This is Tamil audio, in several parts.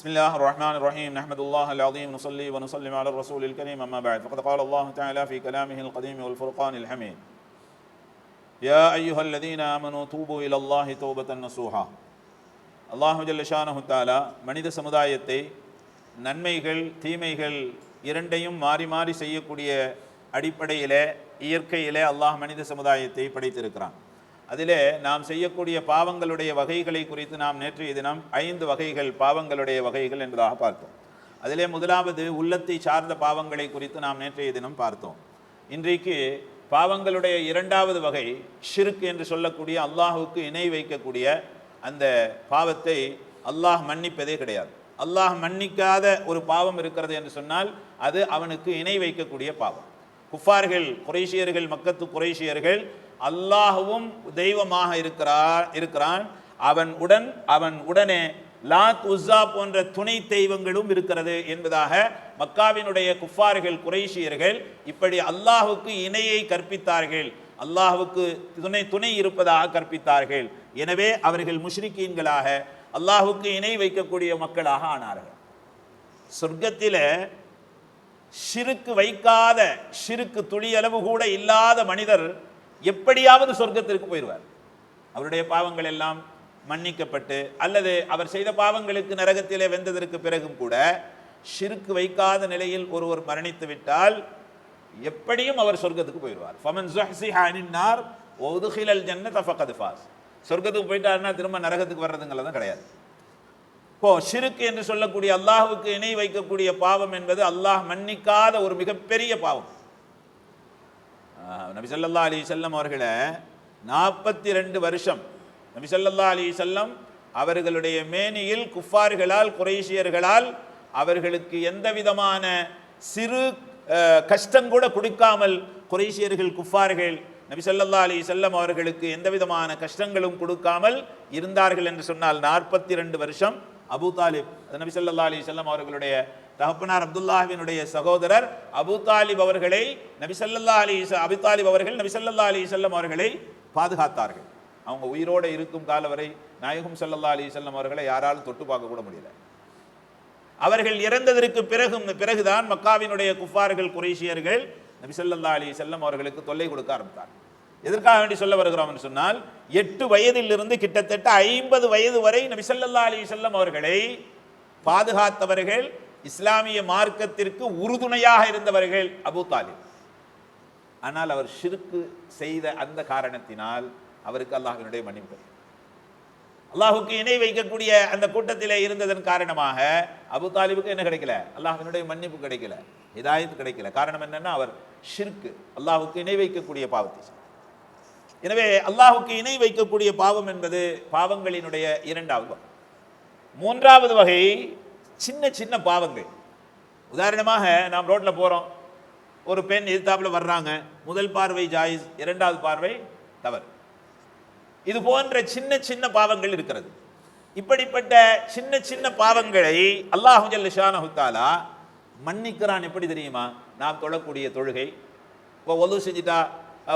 بسم الله الرحمن الرحيم نحمد الله العظيم نصلي ونسلم على الرسول الكريم أما بعد فقد قال الله تعالى في كلامه القديم والفرقان الحميد يا أيها الذين آمنوا توبوا إلى الله توبة نصوحا அல்லாஹு ஜல்லஷானஹு தாலா மனித சமுதாயத்தை நன்மைகள் தீமைகள் இரண்டையும் மாறி மாறி செய்யக்கூடிய அடிப்படையிலே இயற்கையிலே அல்லாஹ் மனித சமுதாயத்தை படைத்திருக்கிறான் அதிலே நாம் செய்யக்கூடிய பாவங்களுடைய வகைகளை குறித்து நாம் நேற்றைய தினம் ஐந்து வகைகள் பாவங்களுடைய வகைகள் என்பதாக பார்த்தோம். அதிலே முதலாவது உள்ளத்தை சார்ந்த பாவங்களை குறித்து நாம் நேற்றைய தினம் பார்த்தோம். இன்றைக்கு பாவங்களுடைய இரண்டாவது வகை ஷிர்க் என்று சொல்லக்கூடிய அல்லாஹுக்கு இணை வைக்கக்கூடிய அந்த பாவத்தை அல்லாஹ் மன்னிப்பதே கிடையாது. அல்லாஹ் மன்னிக்காத ஒரு பாவம் இருக்கிறது என்று சொன்னால் அது அவனுக்கு இணை வைக்கக்கூடிய பாவம். குஃபார்கள் குரேஷியர்கள் மக்கத்து குரேஷியர்கள் அல்லாஹுவும் தெய்வமாக இருக்கிறார் இருக்கிறான். அவன் உடன் அவன் உடனே லாத் உஸ்ஸா போன்ற துணை தெய்வங்களும் இருக்கிறது என்பதாக மக்காவினுடைய குஃபார்கள் குறைஷியர்கள் இப்படி அல்லாஹுக்கு இணையை கற்பித்தார்கள். அல்லாஹுக்கு துணை துணை இருப்பதாக கற்பித்தார்கள். எனவே அவர்கள் முஷ்ரிக்கீன்களாக அல்லாஹுக்கு இணை வைக்கக்கூடிய மக்களாக ஆனார்கள். சொர்க்கத்தில் ஷிருக்கு வைக்காத ஷிருக்கு துளியளவு கூட இல்லாத மனிதர் எப்படியாவது சொர்க்கத்திற்கு போயிடுவார். அவருடைய பாவங்கள் எல்லாம் மன்னிக்கப்பட்டு அல்லது அவர் செய்த பாவங்களுக்கு நரகத்திலே வெந்ததற்கு பிறகும் கூட ஷிருக்கு வைக்காத நிலையில் ஒருவர் மரணித்து விட்டால் எப்படியும் அவர் சொர்க்கத்துக்கு போயிடுவார். ஃபமன் ஸுஹ்ஸிஹ ஒதுகிலல் ஜன்ன ஃபக்கத் ஃபாஸ். சொர்க்கத்துக்கு போயிட்டாருன்னா திரும்ப நரகத்துக்கு வர்றதுங்கிறதும் கிடையாது. இப்போ ஷிருக்கு என்று சொல்லக்கூடிய அல்லாஹுக்கு இணை வைக்கக்கூடிய பாவம் என்பது அல்லாஹ் மன்னிக்காத ஒரு மிகப்பெரிய பாவம். நபி அலி செல்லம் அவர்களை நாற்பத்தி ரெண்டு வருஷம் நபி அலி செல்லம் அவர்களுடைய மேனியில் குஃபார்களால் குறைஷியர்களால் அவர்களுக்கு எந்த விதமான சிறு கஷ்டம் கூட கொடுக்காமல் குறைஷியர்கள் குஃபார்கள் நபி ஸல்லல்லாஹு செல்லம் அவர்களுக்கு எந்த விதமான கஷ்டங்களும் கொடுக்காமல் இருந்தார்கள் என்று சொன்னால் நாற்பத்தி ரெண்டு வருஷம் அபூ தாலிப் அது நபி செல்லம் அவர்களுடைய தகப்பனார் அப்துல்லாஹினுடைய சகோதரர் அபு தாலிப் அவர்களை நபிசல்லா அலி அபு தாலிப் அவர்கள் நபிசல்லா அலி அலைஹி செல்லம் அவர்களை பாதுகாத்தார்கள். அவங்க உயிரோடு இருக்கும் கால வரை நாயகம் சல்லல்லா அலி செல்லம் அவர்களை யாராலும் தொட்டு பார்க்க கூட முடியல. அவர்கள் இறந்ததற்கு பிறகும் பிறகுதான் மக்காவினுடைய குஃபார்கள் குரேஷியர்கள் நபிசல்லா அலி செல்லம் அவர்களுக்கு தொல்லை கொடுக்க ஆரம்பித்தார் எதற்காக வேண்டி சொல்ல வருகிறோம் சொன்னால் எட்டு வயதிலிருந்து கிட்டத்தட்ட ஐம்பது வயது வரை நபிசல்லா அலி செல்லம் அவர்களை பாதுகாத்தவர்கள் இஸ்லாமிய மார்க்கத்திற்கு உறுதுணையாக இருந்தவர்கள் அபு தாலிப். ஆனால் அவர் ஷிருக்கு செய்த அந்த காரணத்தினால் அவருக்கு அல்லாஹினுடைய மன்னிப்பு. அல்லாஹுக்கு இணை வைக்கக்கூடிய அந்த கூட்டத்திலே இருந்ததன் காரணமாக அபு தாலிபுக்கு என்ன கிடைக்கல? அல்லாஹினுடைய மன்னிப்பு கிடைக்கல இதாயத்து கிடைக்கல. காரணம் என்னன்னா அவர் ஷிர்க்கு அல்லாஹுக்கு இணை வைக்கக்கூடிய பாவத்தை எனவே அல்லாஹுக்கு இணை வைக்கக்கூடிய பாவம் என்பது பாவங்களினுடைய இரண்டாவது மூன்றாவது வகை சின்ன சின்ன பாவங்கள். உதாரணமாக நாம் ரோட்டில் போகிறோம் ஒரு பெண் எதிர்த்தாப்பில் வர்றாங்க. முதல் பார்வை ஜாயிஸ் இரண்டாவது பார்வை தவறு. இது போன்ற சின்ன சின்ன பாவங்கள் இருக்கிறது. இப்படிப்பட்ட சின்ன சின்ன பாவங்களை அல்லாஹு ஜல்ல ஷானஹு மன்னிக்கிறான் எப்படி தெரியுமா? நாம் தொழக்கூடிய தொழுகை. இப்போ ஒது செஞ்சுட்டா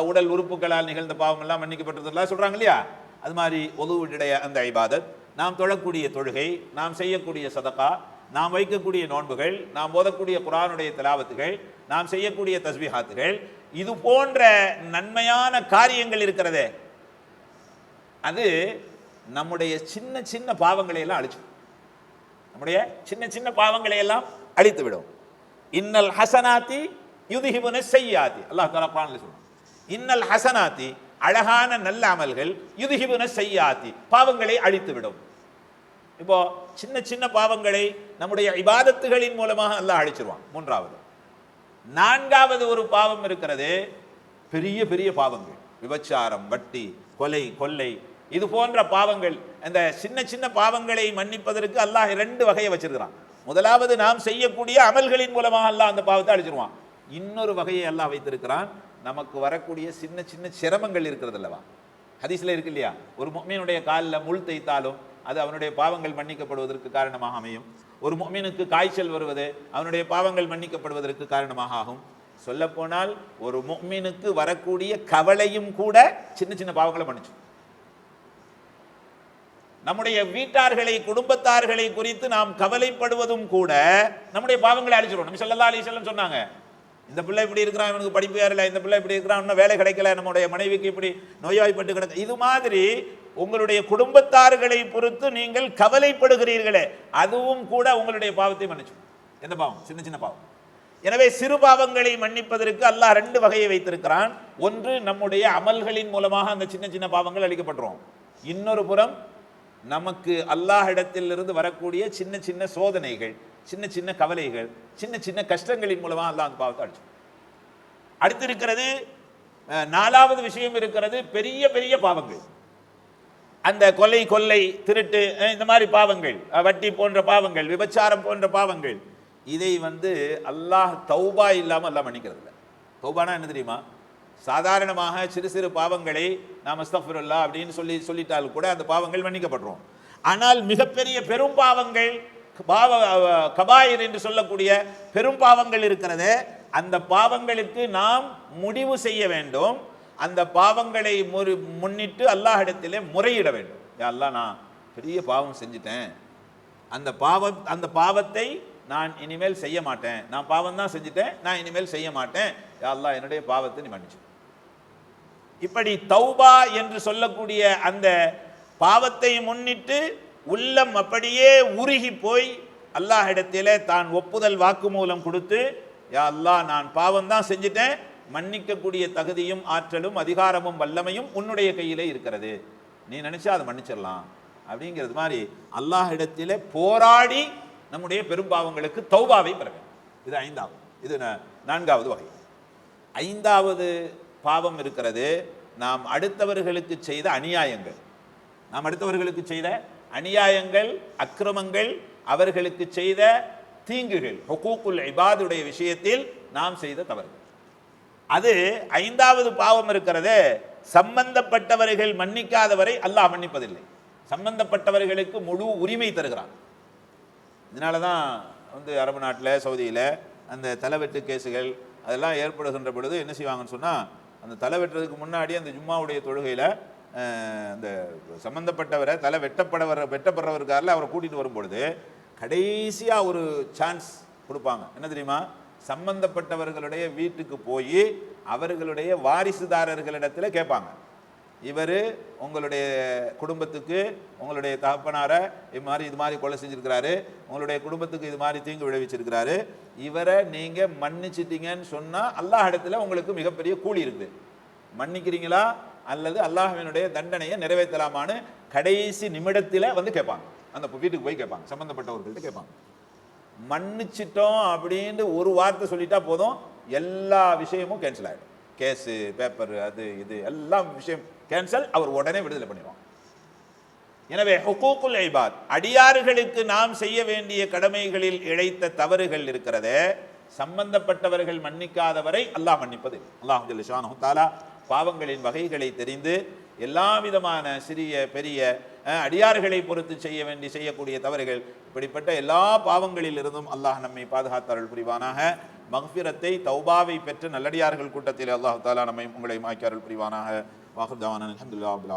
உடல் உறுப்புகளால் நிகழ்ந்த பாவங்கள்லாம் மன்னிக்கப்பட்டதெல்லாம் சொல்கிறாங்க இல்லையா? அது மாதிரி ஒதுவுடைய அந்த ஐபாதத் நாம் தொழக்கூடிய தொழுகை நாம் செய்யக்கூடிய சதக்கா நாம் வைக்கக்கூடிய நோன்புகள் நாம் ஓதக்கூடிய குரானுடைய தலாவத்துகள் நாம் செய்யக்கூடிய தஸ்பிஹாத்துகள் இது போன்ற நன்மையான காரியங்கள் இருக்கிறதே. அது நம்முடைய சின்ன சின்ன பாவங்களை எல்லாம் அழிச்சு நம்முடைய சின்ன சின்ன பாவங்களை எல்லாம் அழித்து விடும். இன்னல் ஹசனாத்தி யுதிஹிபுன செய்யாதி அல்லாஹ் தஆலா குர்ஆன்ல இன்னல் ஹசனாத்தி அழகான நல்ல அமல்கள் யுதிஹிபுன செய்யாதி பாவங்களை அழித்து விடும். இப்போ சின்ன சின்ன பாவங்களை நம்முடைய இபாதத்துகளின் மூலமாக அல்லாஹ் அழிச்சிருவான் மூன்றாவது. நான்காவது ஒரு பாவம் இருக்கிறது பெரிய பெரிய பாவங்கள். விபச்சாரம் வட்டி கொலை கொள்ளை இது போன்ற பாவங்கள். அந்த சின்ன சின்ன பாவங்களை மன்னிப்பதற்கு அல்லாஹ் ரெண்டு வகையை வச்சிருக்கிறான். முதலாவது நாம் செய்யக்கூடிய அமல்களின் மூலமாக அல்லாஹ் அந்த பாவத்தை அழிச்சிருவான். இன்னொரு வகையை அல்லாஹ் வைத்திருக்கிறான். நமக்கு வரக்கூடிய சின்ன சின்ன சிரமங்கள் இருக்கிறது அல்லவா? ஹதீஸில் இருக்கு இல்லையா? ஒரு மீனுடைய காலில் முள் தைத்தாலும் அது அவனுடைய பாவங்கள் மன்னிக்கப்படுவதற்கு காரணமாக அமையும். ஒரு முஃமினுக்கு காய்ச்சல் வருவது அவனுடைய பாவங்கள் மன்னிக்கப்படுவதற்கு காரணமாக ஆகும். சொல்லப்போனால் ஒரு முஃமினுக்கு வரக்கூடிய கவலையும் கூட சின்ன சின்ன பாவங்களை மன்னிச்சு. நம்முடைய வீட்டார்களை குடும்பத்தார்களை குறித்து நாம் கவலைப்படுவதும் கூட நம்முடைய பாவங்களை அழிச்சிடும் நம்ம ஸல்லல்லாஹு அலைஹி சொன்னாங்க இந்த பிள்ளை இப்படி இருக்கிறான் இவனுக்கு படிப்பு ஏறல இந்த பிள்ளை இப்படி இருக்கிறான் இன்னும் வேலை கிடைக்கல நம்முடைய மனைவிக்கு இப்படி நோய்வாய்ப்பட்டு கிடக்கு. இது மாதிரி உங்களுடைய குடும்பத்தார்களை பொறுத்து நீங்கள் கவலைப்படுகிறீர்களே அதுவும் கூட உங்களுடைய பாவத்தை மன்னிச்சு எந்த பாவம்? சின்ன சின்ன பாவம். எனவே சிறு பாவங்களை மன்னிப்பதற்கு அல்லாஹ் ரெண்டு வகையை வைத்திருக்கிறான். ஒன்று நம்முடைய அமல்களின் மூலமாக அந்த சின்ன சின்ன பாவங்கள் அளிக்கப்படுறோம். இன்னொரு புறம் நமக்கு அல்லாஹ் இடத்திலிருந்து வரக்கூடிய சின்ன சின்ன சோதனைகள் சின்ன சின்ன கவலைகள் சின்ன சின்ன கஷ்டங்களின் மூலமாக அல்லாஹ் அந்த பாவத்தை அடிச்சு அடுத்து இருக்கிறது நாலாவது விஷயம் இருக்கிறது பெரிய பெரிய பாவங்கள். அந்த கொலை கொள்ளை திருட்டு இந்த மாதிரி பாவங்கள் வட்டி போன்ற பாவங்கள் விபச்சாரம் போன்ற பாவங்கள் இதை வந்து அல்லாஹ் தௌபா இல்லாமல் அல்லாஹ் மன்னிக்கிறது இல்லை தௌபானா என்ன தெரியுமா? சாதாரணமாக சிறு சிறு பாவங்களை நாம் அஸ்தஃபிருல்லா அப்படின்னு சொல்லி சொல்லிட்டால் கூட அந்த பாவங்கள் மன்னிக்கப்படுறோம் ஆனால் மிகப்பெரிய பெரும் பாவங்கள் பாவ கபாயர் என்று சொல்லக்கூடிய பெரும் பாவங்கள் இருக்கிறது அந்த பாவங்களுக்கு நாம் முடிவு செய்ய வேண்டும். அந்த பாவங்களை முறி முன்னிட்டு அல்லாஹிடத்திலே முறையிட வேண்டும். யா நான் பெரிய பாவம் செஞ்சிட்டேன். அந்த பாவம் அந்த பாவத்தை நான் இனிமேல் செய்ய மாட்டேன். நான் பாவம் தான் செஞ்சுட்டேன். நான் இனிமேல் செய்ய மாட்டேன். யா அல்லாஹ் என்னுடைய பாவத்தை நீ மன்னிச்சு இப்படி தௌபா என்று சொல்லக்கூடிய அந்த பாவத்தை முன்னிட்டு உள்ளம் அப்படியே உருகி போய் அல்லாஹிடத்திலே தான் ஒப்புதல் வாக்குமூலம் கொடுத்து யா அல்லாஹ் நான் பாவம் தான் செஞ்சுட்டேன். மன்னிக்கக்கூடிய தகுதியும் ஆற்றலும் அதிகாரமும் வல்லமையும் உன்னுடைய கையிலே இருக்கிறது. நீ நினைச்சா அதை மன்னிச்சிடலாம். அப்படிங்கிறது மாதிரி அல்லாஹ் இடத்தில் போராடி நம்முடைய பெரும்பாவங்களுக்கு தௌபாவை பெற இது ஐந்தாவது. இது நான்காவது வகை. ஐந்தாவது பாவம் இருக்கிறது நாம் அடுத்தவர்களுக்கு செய்த அநியாயங்கள். நாம் அடுத்தவர்களுக்கு செய்த அநியாயங்கள் அக்கிரமங்கள் அவர்களுக்கு செய்த தீங்குகள் ஹுகூக்குல் இபாதுடைய விஷயத்தில் நாம் செய்த தவறுகள். அது ஐந்தாவது பாவம் இருக்கிறது. சம்பந்தப்பட்டவர்கள் மன்னிக்காதவரை அல்லாஹ் மன்னிப்பதில்லை. சம்பந்தப்பட்டவர்களுக்கு முழு உரிமை தருகிறான். இதனால தான் வந்து அரபு நாட்டில் சவுதியில் அந்த தலைவெட்டு கேஸுகள் அதெல்லாம் ஏற்படுகின்ற பொழுது என்ன செய்வாங்கன்னு சொன்னால் அந்த தலை வெட்டுறதுக்கு முன்னாடி அந்த ஜும்மாவுடைய தொழுகையில் அந்த சம்மந்தப்பட்டவரை தலை வெட்டப்படவர் வெட்டப்படுறவருக்காரில் அவரை கூட்டிகிட்டு வரும்பொழுது கடைசியாக ஒரு சான்ஸ் கொடுப்பாங்க. என்ன தெரியுமா? சம்பந்தப்பட்டவர்களுடைய வீட்டுக்கு போய் அவர்களுடைய வாரிசுதாரர்களிடத்தில் கேட்பாங்க. இவர் உங்களுடைய குடும்பத்துக்கு உங்களுடைய தகப்பனாரை இது மாதிரி இது மாதிரி கொலை செஞ்சுருக்கிறாரு உங்களுடைய குடும்பத்துக்கு இது மாதிரி தீங்கு விளைவிச்சிருக்கிறாரு இவரை நீங்கள் மன்னிச்சிட்டீங்கன்னு சொன்னால் அல்லாஹ் இடத்துல உங்களுக்கு மிகப்பெரிய கூலி இருக்குது. மன்னிக்கிறீங்களா? அல்லது அல்லாஹினுடைய தண்டனையை நிறைவேற்றலாமான்னு கடைசி நிமிடத்தில் வந்து கேட்பாங்க. அந்த வீட்டுக்கு போய் கேட்பாங்க. சம்மந்தப்பட்டவர்கள்ட்ட கேட்பாங்க. மன்னிச்சிட்டோம் அப்படின்னு ஒரு வார்த்தை சொல்லிட்டா போதும். எல்லா விஷயமும் கேன்சல் ஆகிடும் கேஸு பேப்பர் அது இது எல்லாம் விஷயம் கேன்சல் அவர் உடனே விடுதலை பண்ணிடுவாங்க எனவே ஹுகூக்குல் ஐபாத் அடியாறுகளுக்கு நாம் செய்ய வேண்டிய கடமைகளில் இழைத்த தவறுகள் இருக்கிறதே சம்பந்தப்பட்டவர்கள் மன்னிக்காதவரை அல்லாஹ் மன்னிப்பது அல்லாஹ் ஜல்லிஷானு தாலா பாவங்களின் வகைகளை தெரிந்து எல்லா விதமான சிறிய பெரிய அடியார்களை பொறுத்து செய்ய வேண்டி செய்யக்கூடிய தவறுகள் இப்படிப்பட்ட எல்லா பாவங்களிலிருந்தும் அல்லாஹ் நம்மை பாதுகாத்தார்கள் புரிவானாக. மக்ஃபிரத்தை தௌபாவை பெற்ற நல்லடியார்கள் கூட்டத்தில் அல்லாஹ் தாலா நம்மை உங்களை மாய்க்கார்கள் புரிவானாக. வாஹுதாவான அலமதுல்லா அபுல்